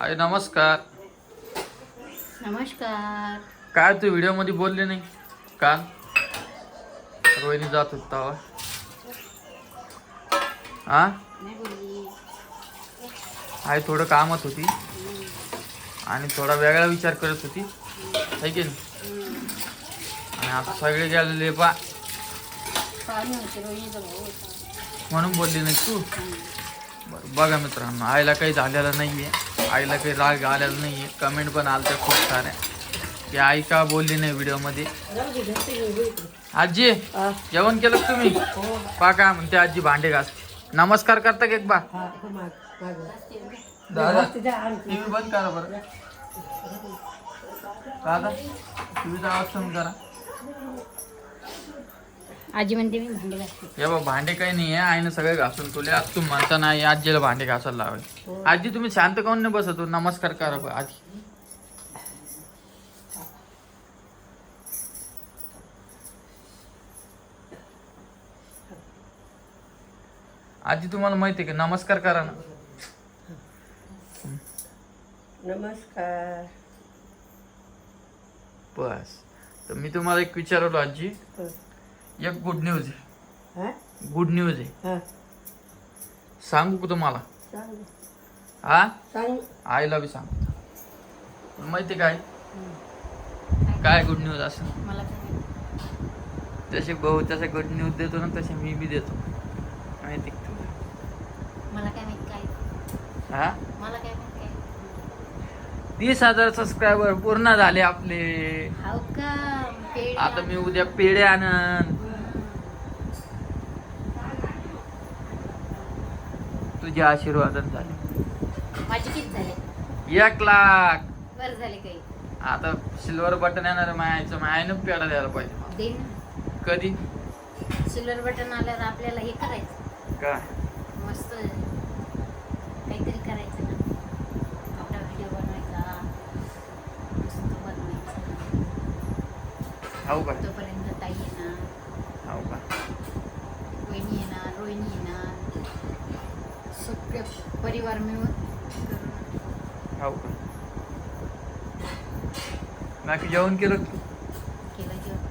अरे नमस्कार. नमस्कार. काय तू व्हिडिओमध्ये बोलले नाही? काल? रोहिणी जात होता. हा आई थोडं कामात होती. आणि थोडा वेगळा विचार करत होती. है की नाही? आणि आता सगळे गेलेले बा. म्हणून बोलली नाही तू. बरं बघा मित्रांनो आईला काही झालेलं नाहीये. आईला काही राग आलेला नाहीये. कमेंट पण आलत्या खूप साऱ्या की आई का बोलली नाही व्हिडिओमध्ये? आजी जेवण केलं तुम्ही? पा काय म्हणते आजी भांडे घास नमस्कार करता का एक बा? दादा टीव्ही बंद करा बरं. दादा टीव्हीचा आवाज कमी करा. आजी म्हणते मी भांडे घासते. हे बघ भांडे काही नाही आहे. आईनं सगळे घासून ठेवले. आज तुम्ही म्हणता नाही आजीला भांडे घासायला लावले. आजी तुम्ही शांत काऊन नाही बसतो नमस्कार करा बरं आजी. आजी तुम्हाला माहिती आहे का? नमस्कार करा ना. नमस्कार. बस. तर मी तुम्हाला एक विचारलो आजी. हं. एक गुड न्यूज आहे. हा? गुड न्यूज आहे. हा. सांगू का तुम्हाला? सांग. हा? सांग. आईला बी सांग. माहिती काय? काय गुड न्यूज असं? मला काय माहीत. जसे भाऊ तसे गुड न्यूज देतो ना तसे मी बी देतो. माहिती का तुला? मला काय माहीत काय? हा? मला काय माहीत काय? तीस हजार सबस्क्रायबर पूर्ण झाले आपले. हाव का पेढे आता मी उद्या पेढे आणन. तुझे आशीर्वादन झाले. माझे किती झाले? एक लाख. बरं झाले काही. आता सिल्वर बटन येणार आहे मायाचं मायानं पेढा द्यायला पाहिजे दे ना. कधी? सिल्वर बटन आल्यावर आपल्याला हे करायचं. काय? मस्त. काहीतरी करायचं ना. आपला व्हिडिओ बनवायचा. मस्त बनवायचा. हो का? तोपर्यंत ताई येणार. हो का? वहिनी येणार रोहिणी येणार. सगळे परिवार मिळून. हो का बाकी जेवण केलं? केलं जेवण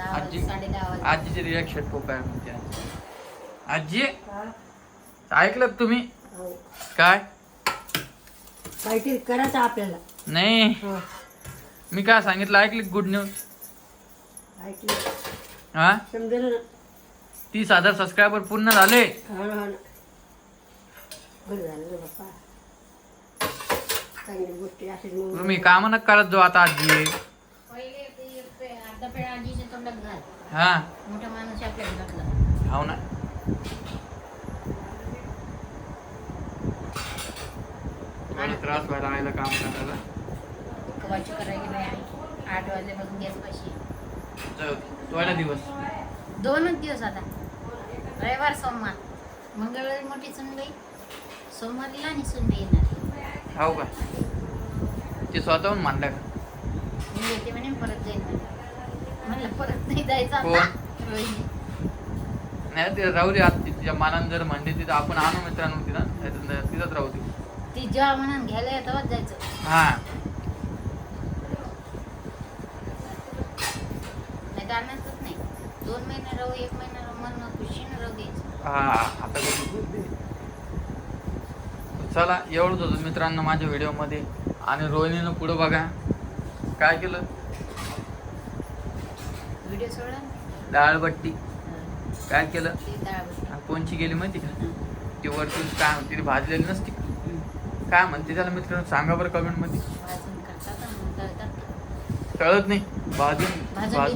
आजी- आजीचे रिॲक्शन खूप आहे म्हणते आजी. हा? ऐकलं तुम्ही हो. काय काहीतरी करायचं आपल्याला नाही हा. मी काय सांगितलं ऐकली गुड न्यूज ऐकलं हा समजेल ना तीस हजार सबस्क्रायबर पूर्ण झाले. हा ना हा ना तुम्ही काम नका करत जाऊ आता आजी. हा. हो ना. त्रास व्हायला आयला काम करायला. आठ वाजल्यापासून गॅस पाशी दिवस. दोनच दिवस आता. रविवार सोमवार. मंगळवारी मोठी सुनबाई सोमवारी लहान सुनबाई येणार. हो का? ते स्वतःहून मांडलं का? मी येते म्हणे परत जाईन म्हणे. म्हणलं परत नाही जायचं कोण? आता रोहिणी नाही ते राहू दे आता. तिच्या मानानं जर म्हणते तिथं आपण आणू मित्रांनो तिथं. नाहीतर तिथंच राहू दे. ती जेव्हा म्हणून घ्यायला येत जायचं. हा. नाही तर आणायचंच नाही. दोन महिने राहू एक महिना राहू मन खुशीनं राहू द्यायचं हा आता. चला एवढंच होतं मित्रांनो माझ्या व्हिडिओमध्ये. आणि रोहिणीनं पुढं बघा. काय केलं? व्हिडिओ सोडा. ना. डाळबट्टी. काय केलं? कोणची गेली माहिती का? ती वरतून काय म्हणते ती भाजलेली नसती? काय म्हणते त्याला मित्रांनो? सांगा बरं कमेंटमध्ये. कळत नाही. भाजून भाज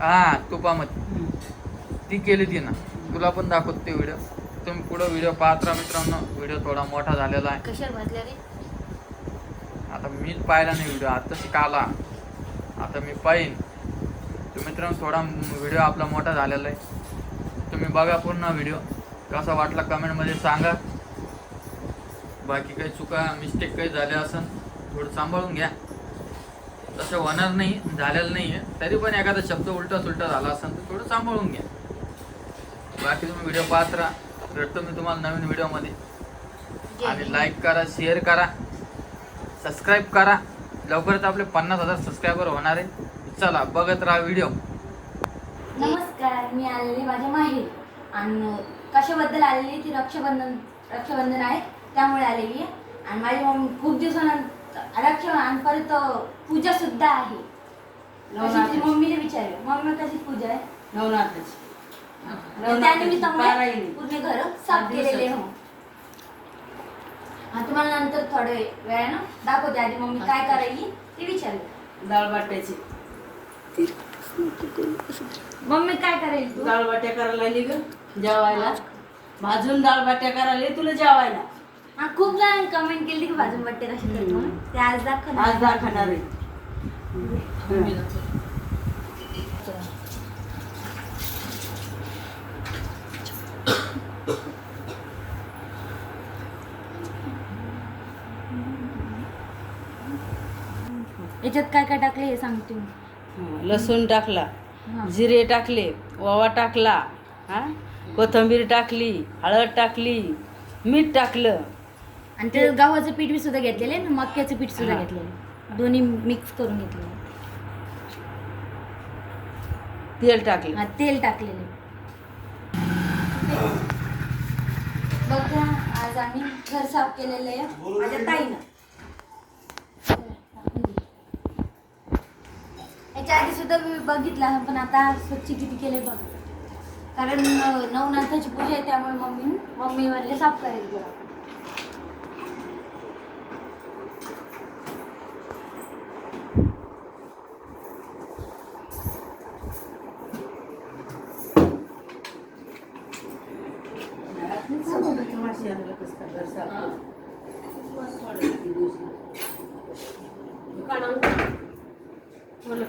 हा तुपामध्ये. ती केली ती ना. तुला पण दाखवतो ते व्हिडिओ तुम्ही पुढं व्हिडिओ पाहत राहा मित्रांनो. व्हिडिओ थोडा मोठा झालेला आहे. रे? आता मीच पाहिला नाही व्हिडिओ आता शिकाला आता मी पाहिन. तर मित्रांनो थोडा व्हिडिओ आपला मोठा झालेला आहे. तुम्ही बघा पूर्ण व्हिडिओ कसा वाटला कमेंटमध्ये सांगा. बाकी काही चुका मिस्टेक काही झाल्या असेल थोडं सांभाळून घ्या. तसं होणार नाही झालेलं नाही आहे तरी पण एखादा शब्द उलटा सुलटा झाला असेल तर थोडं सांभाळून घ्या. बाकी तुम्ही व्हिडिओ पाहत राहा. भेटतो मी तुम्हाला नवीन व्हिडिओमध्ये आणि. लाईक करा शेअर करा सबस्क्राईब करा. लवकरच आपले पन्नास हजार सबस्क्रायबर होणार आहे. चला बघत राहा व्हिडिओ नमस्कार मी आलेले माझ्या माहेरी आणि कशाबद्दल आलेली ती रक्षाबंधन रक्षाबंधन आहे त्यामुळे आलेली आहे. आणि माझी मम्मी खूप दिवसानंतर रक्षा आणि परत पूजा सुद्धा आहे. मम्मीने विचारलं. मम्मी कशी पूजा आहे. नवनाथाची तर त्यानिमित्तामुळे. पूर्ण घर साफ केलेले हो हा तुम्हाला नंतर थोडे वेळानं दाखवते आधी मम्मी काय करायली ते विचारलं. डाळ बाट्याची मम्मी काय करायली तू? डाळ बाट्या करायला लागली ग जेवायला. भाजून डाळ बाट्या करायला तुला जेवायला. हा खूप जण कमेंट केली की भाजून बट्टे कशी करतो? म्हणून. ते आज दाखवणार आज दाखवणार आहे. हं. याच्यात काय काय टाकले हे सांगते मी हं. लसूण टाकला हा. जिरे टाकले ओवा टाकला हा कोथिंबीर टाकली हळद टाकली मीठ टाकलं आणि ते गव्हाचं पीठ बी सुद्धा घेतलेलं आहे आणि मक्याचं पीठ सुद्धा हा. घेतलेलं. दोन्ही मिक्स करून घेतलेलं आहे. तेल टाकलं हा तेल टाकलेलं. बघा आज आम्ही घर साफ केलेलं आहे माझ्या ताईनं याच्या आधी सुद्धा मी बघितला पण आता स्वच्छ किती केले बघ. कारण नवनाथाची पूजा आहे त्यामुळे मम्मी मम्मी साफ करायला गेला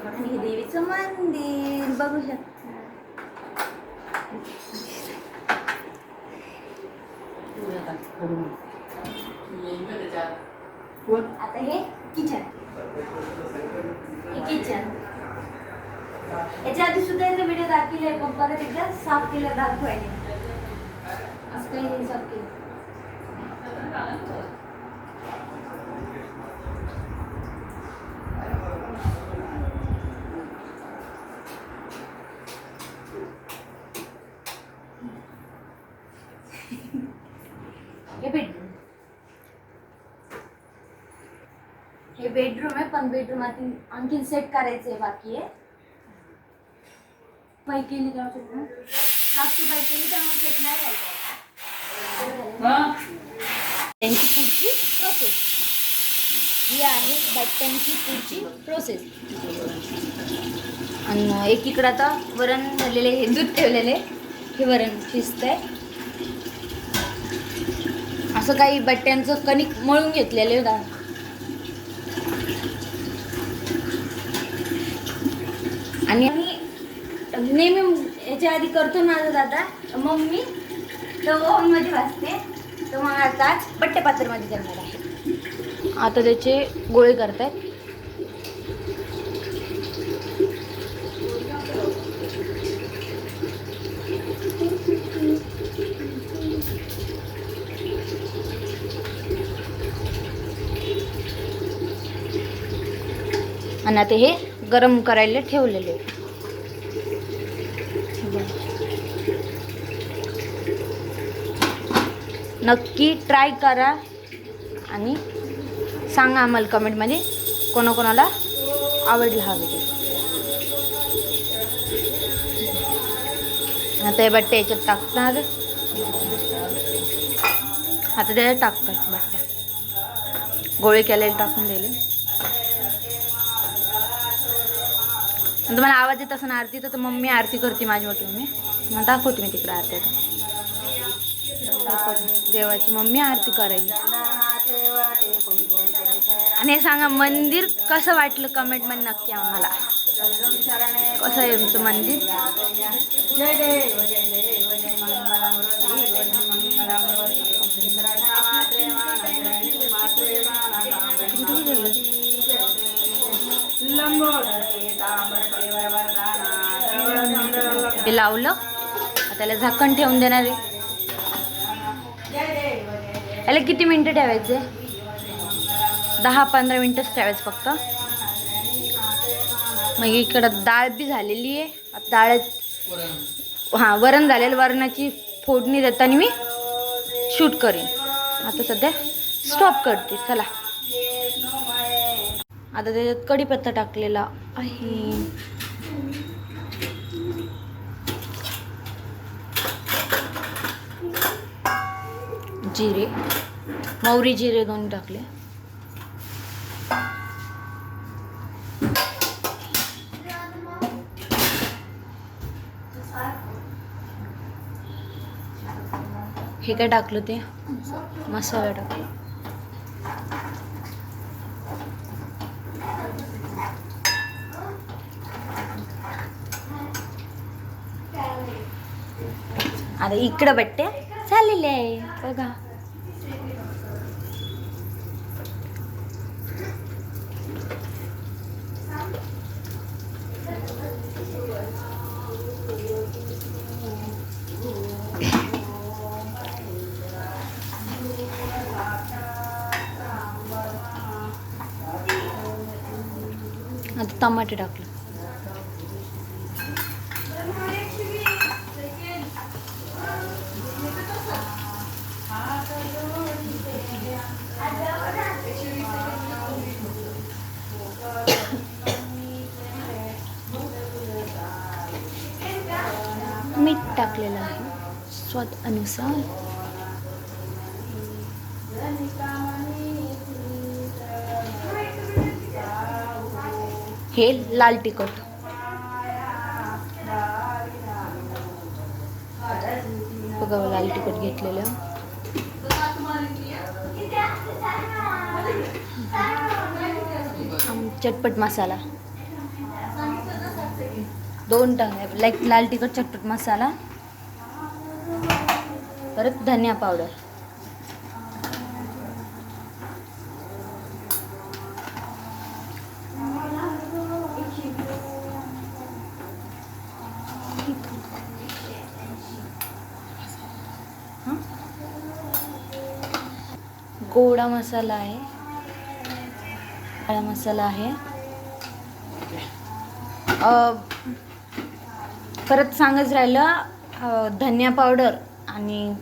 आणि हे देवीचं मंदिर बघू शकता आता हे किचन हे किचन याच्या आधी सुद्धा याचा व्हिडिओ दाखवले पण परत एकदा साफ केलं दाखवायला. असं काही नाही साफ केलं. हे भेट हे बेडरूम आहे पण बेडरूम आणखीन सेट करायचंय बाकी आहे. पाय केली का तुम्ही साफसफाई केली त्यामुळे सेट नाही त्यांची पुढची प्रोसेस ही आहे बट्ट्यांची पुढची प्रोसेस आणि एकीकडं आता वरण झालेले हे दूध ठेवलेले हे वरण शिजतंय. असं काही बट्ट्यांचं कणिक मळून घेतलेलं आहे आणि मी नेहमी याच्या आधी करतो माझा दादा. मम्मी तर ओव्हनमध्ये वाजते तर मग आता बट्टे पात्रमध्ये करणार आहे. आता त्याचे गोळे करतायत. आणि आता हे गरम करायला ठेवलेले. नक्की ट्राय करा आणि सांगा आम्हाला कमेंटमध्ये कोणाकोणाला आवडला हा व्हिडिओ आता हे बट्ट्या याच्यात टाकणार आता त्याच्यात टाकतात बट्ट्या गोळे केलेले टाकून दिले तुम्हाला आवाज येत असं आरती तर मम्मी आरती करते माझी मोठी मम्मी. मग दाखवते मी तिकडे आरती आता. देवाची मम्मी आरती करायची आणि हे सांगा मंदिर कसं वाटलं? कमेंटमध्ये नक्की आम्हाला. कसं आहे तुमचं मंदिर? जय तांबर ते लावलं. आता त्याला झाकण ठेवून देणार आहे. याला किती मिनटं ठेवायचे? दहा पंधरा मिनटंच ठेवायचं फक्त. मग इकडं डाळ बी झालेली आहे. आता डाळ्यात हां वरण झालेलं. वरणाची फोडणी देताना मी शूट करीन. आता सध्या स्टॉप करते. चला. आता त्याच्यात कढीपत्ता टाकलेला आहे. जिरे. मौरी जिरे दोन टाकले. हे काय टाकलं ते? मसाला टाकला आता इकडं बट्टे झालेले आहे बघा आता टमाटे टाकलं. मीठ टाकलेलं आहे. स्वाद अनुसार हे लाल तिखट. बघा लाल तिखट घेतलेलं. चटपट मसाला. दोन टाक लाईक लाल तिखट चटपट मसाला. परत धनिया पावडर गोडा मसाला आहे. काळा मसाला आहे. परत सांगच राहिलं धनिया पावडर आणि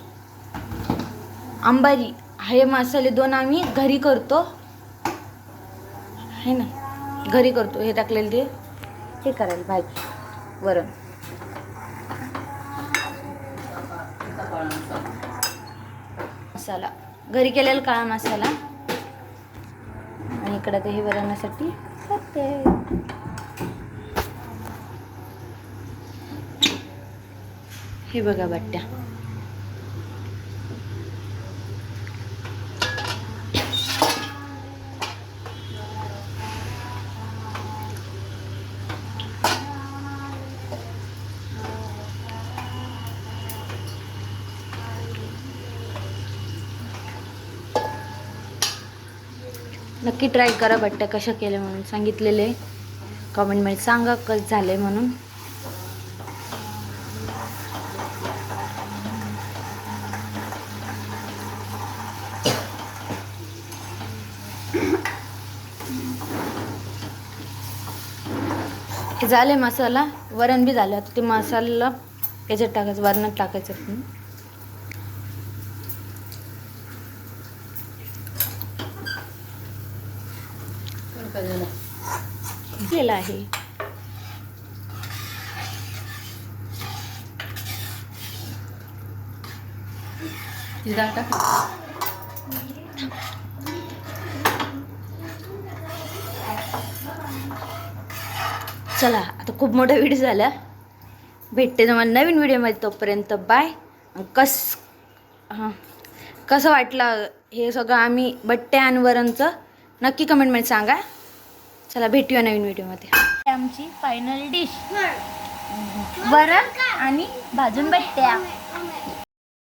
आंबारी. हे मसाले दोन आम्ही घरी करतो. आहे ना? घरी करतो. हे टाकलेलं ते. हे करायला भाजी वरण. मसाला. घरी केलेला काळा मसाला. आणि इकडं ते हे वरणासाठी करते. हे बघा बट्ट्या. नक्की ट्राय करा बट्ट्या कशा केल्या म्हणून. सांगितलेले. कमेंटमध्ये सांगा कसं झाले म्हणून. हे झाले मसाला. वरण बी झालं. आता ते मसाला याच्यात टाकायचं वरणात टाकायचं. केलं आहे. चला आता खूप मोठा व्हिडिओ झाला. भेटते तुम्हाला नवीन व्हिडिओमध्ये तोपर्यंत. बाय कस हां कसं वाटलं हे सगळं आम्ही बट्टे आणि वरणचं नक्की कमेंटमध्ये सांगा. चला भेटूया नवीन व्हिडिओमध्ये. आमची फायनल डिश वरण आणि भाजून बट्ट्या.